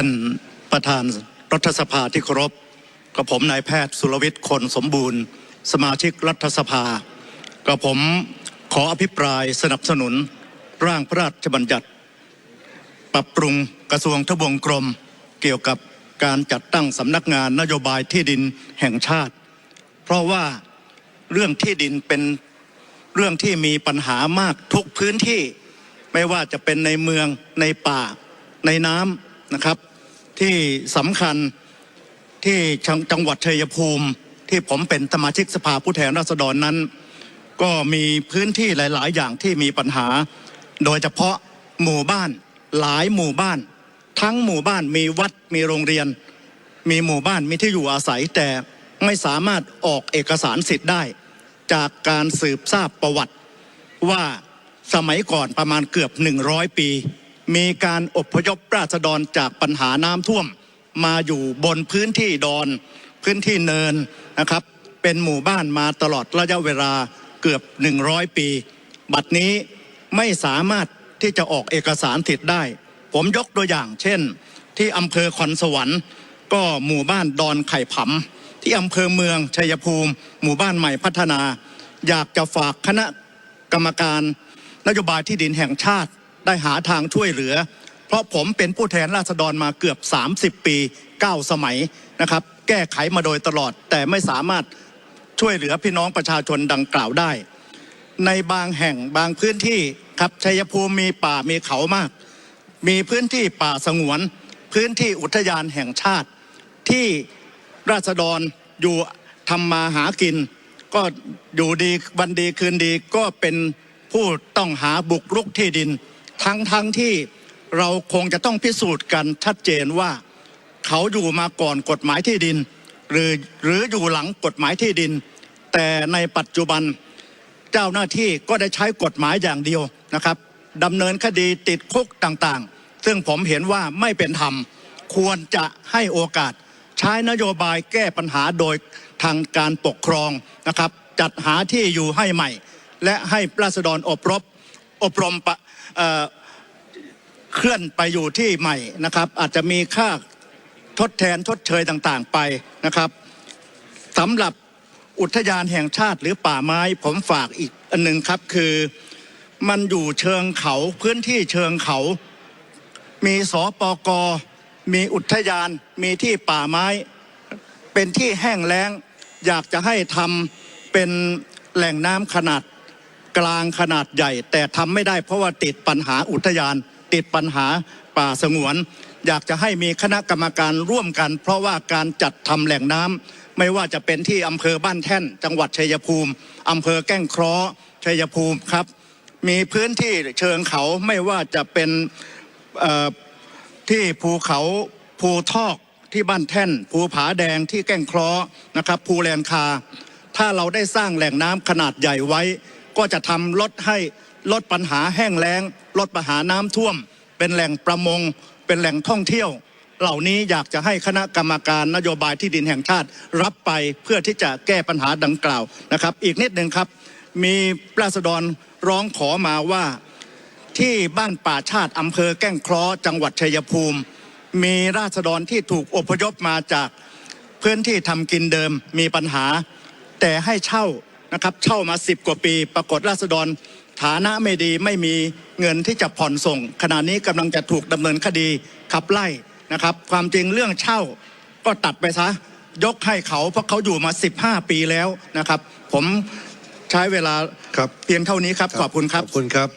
ท่านประธานรัฐสภาที่เคารพกับผมนายแพทย์สุรวิทย์คนสมบูรณ์ สมาชิกรัฐสภากับผมขออภิปรายสนับสนุนร่างพระราชบัญญัติ ปรับปรุงกระทรวงทบวงกรม เกี่ยวกับการจัดตั้งสำนักงานนโยบายที่ดินแห่งชาติ เพราะว่าเรื่องที่ดินเป็นเรื่องที่มีปัญหามากทุกพื้นที่ ไม่ว่าจะเป็นในเมืองในป่า ในน้ำ นะครับ ที่สำคัญที่จังหวัดชัยภูมิ ที่ผมเป็นสมาชิกสภาผู้แทนราษฎรนั้น ก็มีพื้นที่หลาย ๆ อย่างที่มีปัญหา โดยเฉพาะหมู่บ้านหลายหมู่บ้าน ทั้งหมู่บ้านมีวัดมีโรงเรียน มีหมู่บ้านมีที่อยู่อาศัยแต่ไม่สามารถออกเอกสารสิทธิ์ได้ จากการสืบทราบประวัติว่าสมัยก่อนประมาณเกือบ 100 ปี มีการอบพยพราษฎรจากปัญหาน้ำท่วม มาอยู่บนพื้นที่ดอน พื้นที่เนินนะครับ เป็นหมู่บ้านมาตลอดระยะเวลาเกือบ 100 ปี บัดนี้ไม่สามารถที่จะออกเอกสารสิทธิ์ได้ ผมยกตัวอย่างเช่น ที่อำเภอคอนสวรรค์ก็หมู่บ้านดอนไข่ผำที่อำเภอเมืองชัยภูมิ หมู่บ้านใหม่พัฒนา อยากจะฝากคณะกรรมการนโยบายที่ดินแห่งชาติ ได้หาทางช่วยเหลือ เพราะผมเป็นผู้แทนราษฎรมาเกือบ 30 ปี 9 สมัยนะครับ แก้ไขมาโดยตลอด แต่ไม่สามารถช่วยเหลือพี่น้องประชาชนดังกล่าวได้ ในบางแห่งบางพื้นที่ครับชัยภูมิมีป่ามีเขามาก มีพื้นที่ป่าสงวน พื้นที่อุทยานแห่งชาติ ที่ราษฎรอยู่ทำมาหากิน ก็อยู่ดีวันดีคืนดีก็เป็นผู้ต้องหาบุกรุกที่ดิน ทั้งทั้งที่เราคงจะต้องพิสูจน์กันชัดเจนว่า เขาอยู่มาก่อนกฎหมายที่ดิน หรือหรืออยู่หลังกฎหมายที่ดิน แต่ในปัจจุบันเจ้าหน้าที่ก็ได้ใช้กฎหมายอย่างเดียวนะครับดำเนินคดีติดคุกต่างๆ ซึ่งผมเห็นว่าไม่เป็นธรรม ควรจะให้โอกาส ใช้นโยบายแก้ปัญหาโดยทางการปกครองนะครับ จัดหาที่อยู่ให้ใหม่ และให้ราษฎรอบรบอบรมปะ เคลื่อนไปอยู่ที่ใหม่นะครับ อาจจะมีค่าทดแทนทดเชยต่างๆไปนะครับสำหรับอุทยานแห่งชาติหรือป่าไม้ผมฝากอีกอันหนึ่งครับคือมันอยู่เชิงเขาพื้นที่เชิงเขา มีสปกมีอุทยานมีที่ป่าไม้ เป็นที่แห้งแล้ง อยากจะให้ทำเป็นแหล่งน้ำขนาด กลางขนาดใหญ่ แต่ทำไม่ได้เพราะว่าติดปัญหาอุทยาน ติดปัญหาป่าสงวน อยากจะให้มีคณะกรรมการร่วมกัน เพราะว่าการจัดทำแหล่งน้ำไม่ว่าจะเป็นที่อำเภอบ้านแท่น จังหวัดชัยภูมิอำเภอแก้งเคราะห์ชัยภูมิครับ มีพื้นที่เชิงเขาไม่ว่าจะเป็นที่ภูเขาภูทอกที่บ้านแท่น ภูผาแดงที่แก้งเคราะห์นะครับภูแลนคา ถ้าเราได้สร้างแหล่งน้ำขนาดใหญ่ไว้ ก็จะทำลดให้ลดปัญหาแห้งแล้ง ลดปัญหาน้ำท่วม เป็นแหล่งประมง เป็นแหล่งท่องเที่ยว เหล่านี้อยากจะให้คณะกรรมการนโยบายที่ดินแห่งชาติ รับไปเพื่อที่จะแก้ปัญหาดังกล่าวนะครับ อีกนิดหนึ่งครับ มีราษฎรร้องขอมาว่าที่บ้านป่าชาติอำเภอแก้งคราะห์จังหวัดชัยภูมิ มีราษฎรที่ถูกอพยพมาจากพื้นที่ทำกินเดิมมีปัญหา แต่ให้เช่า นะครับเช่ามาสิบกว่าปี ปรากฏราษฎรฐานะไม่ดีไม่มีเงินที่จะผ่อนส่ง ขณะนี้กำลังจะถูกดำเนินคดีขับไล่นะครับ ความจริงเรื่องเช่าก็ตัดไปซะยกให้เขาเพราะเขาอยู่มา 15 ปีแล้วนะครับ ผมใช้เวลาครับเพียงเท่านี้ครับขอบคุณครับขอบคุณครับ